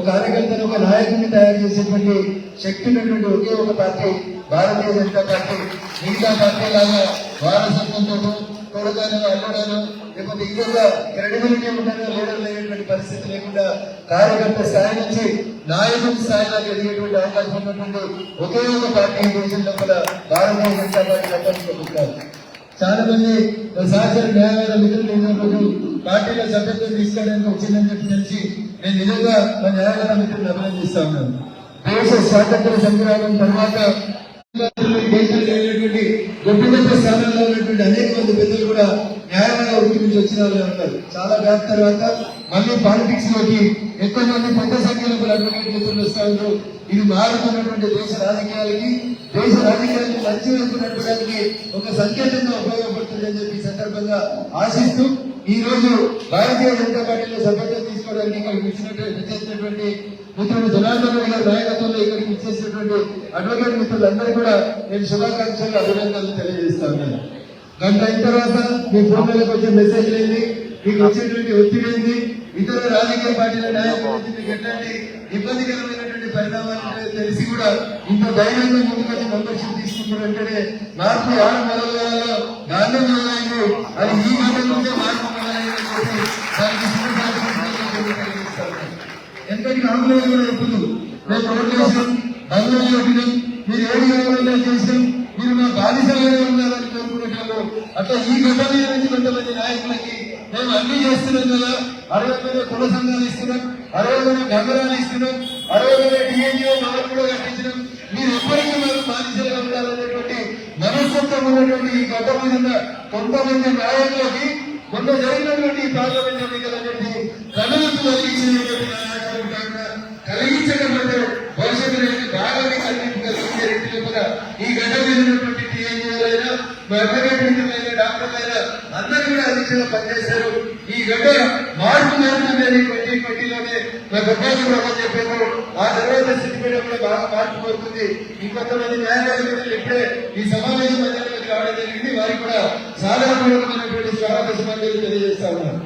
ఒక కానీ ఒక నాయకుడిని తయారు చేసేటువంటి శక్తి ఉన్నటువంటి ఒకే ఒక పార్టీ భారతీయ జనతా పార్టీ మిగతా పార్టీ లాగా వారసత్వంతో కొడతాను అల్లడాను లేకపోతే ఇంకొక క్రెడిబిలిటీ ఉండగా లీడర్ లేనటువంటి పరిస్థితి లేకుండా కార్యకర్త స్థాయి నుంచి నాయకుడి స్థాయిలో ఎదిగేటువంటి అవకాశం ఉన్నటువంటి ఒకే ఒక పార్టీ దేశం లోపల భారతీయ జనతా పార్టీ తప్పనిసరి చాలా మంది సహచర న్యాయవాద మిత్రులు రోజు పార్టీలో సభ్యత్వం తీసుకోవడానికి వచ్చిందని చెప్పి తెలిసి నేను నిజంగా మన న్యాయవాద మిత్రులను అభినందిస్తా ఉన్నాను. దేశ స్వాతంత్ర సంగ్రామం తర్వాత ఈ దేశంలో లేనటువంటి గొప్ప గొప్ప స్థానాల్లో ఉన్నటువంటి అనేక మంది పెద్దలు కూడా న్యాయవాద వృత్తి నుంచి వచ్చిన వాళ్ళు ఉంటారు చాలా గ్యాప్ తర్వాత మళ్ళీ పాలిటిక్స్లోకి ఎక్కువ మంది పెద్ద సంఖ్యలో అడ్వకేట్ మిత్రులు వస్తారు ఇది మారుతున్నటువంటి దేశ రాజకీయాలకి దేశ రాజకీయాలను మంచి వైపు నడపడానికి ఒక సంకేతంగా ఉపయోగపడుతుందని ఈ ఆశిస్తూ ఈ రోజు భారతీయ జనతా పార్టీలో సభ్యత్వం తీసుకోవడానికి ఇక్కడికి వచ్చినట్టు మిత్రుడు జనార్దన్ రెడ్డి గారి నాయకత్వంలో ఇక్కడికి ఇచ్చేసినటువంటి అడ్వకేట్ మిత్రులందరూ కూడా నేను శుభాకాంక్షలు అభినందనలు తెలియజేస్తాను గంట అయిన తర్వాత మీ ఫోన్లకు వచ్చే మెసేజ్ ఏంది? మీకు వచ్చేటువంటి ఒత్తిడి ఏంది? ఇతర రాజకీయ పార్టీల నాయకుల నుంచి మీకు ఎట్లాంటి ఇబ్బందికరమైనటువంటి పరిణామాలు తెలిసి కూడా ఇంత ధైర్యంగా ముందుకొచ్చి మెంబర్షిప్ తీసుకుంటారంటేనే మార్పు యాడ మొదలయ్యాలో గాంధీ మొదలైంది అది ఈ దానికి ఎంతటి ఎప్పుడు మేము రోడ్లు వేసాం మీరు ఏడు కావాలన్నా చేసాం మీరు మా బాధితులుగా ఉన్నారని కోరుకునేటప్పుడు అట్లా ఈ గడ్డ నుంచి కొంతమంది నాయకులకి మేము అన్ని చేస్తున్నాం కదా. అరవై మీద కుల సంఘాలు ఇస్తున్నాం అరవై మీద గంగరాలు ఇస్తున్నాం అరవై మీద మనం కూడా కట్టించినాం. మీరు ఎప్పటికీ మాకు బాధితులుగా ఉండాలనేటువంటి మనస్తత్వం ఉన్నటువంటి ఈ గడ్డ కొంతమంది నాయకులకి కొంత జరిగినటువంటి ఈ పార్లమెంట్ ఎన్నికలు కనులకు కలిగించినటువంటి నాయకులు కలిగించకపోతే భవిష్యత్తులో బాగా కలిగించే రీతిలో కూడా ఈ గడ్డ మీద ఉన్నటువంటి టీఎన్జీలైనా అడ్వకేట్ డాక్టర్లైనా అందరూ కూడా అధికంగా పనిచేశారు. ఈ గడ్డ మార్పు జరుగుతుందని ట్వంటీ ట్వంటీలోనే మా గొప్పలు కూడా చెప్పారు ఆ తర్వాత సిద్ధిపేట కూడా బాగా మార్పు కోరుతుంది. ఇంకొంతమంది న్యాయవాదులు మిత్రులు ఇప్పుడే ఈ సమావేశం రావడం జరిగింది. వారికి కూడా సాధారణమైనటువంటి స్వాగత సమాజాలు తెలియజేస్తా ఉన్నారు.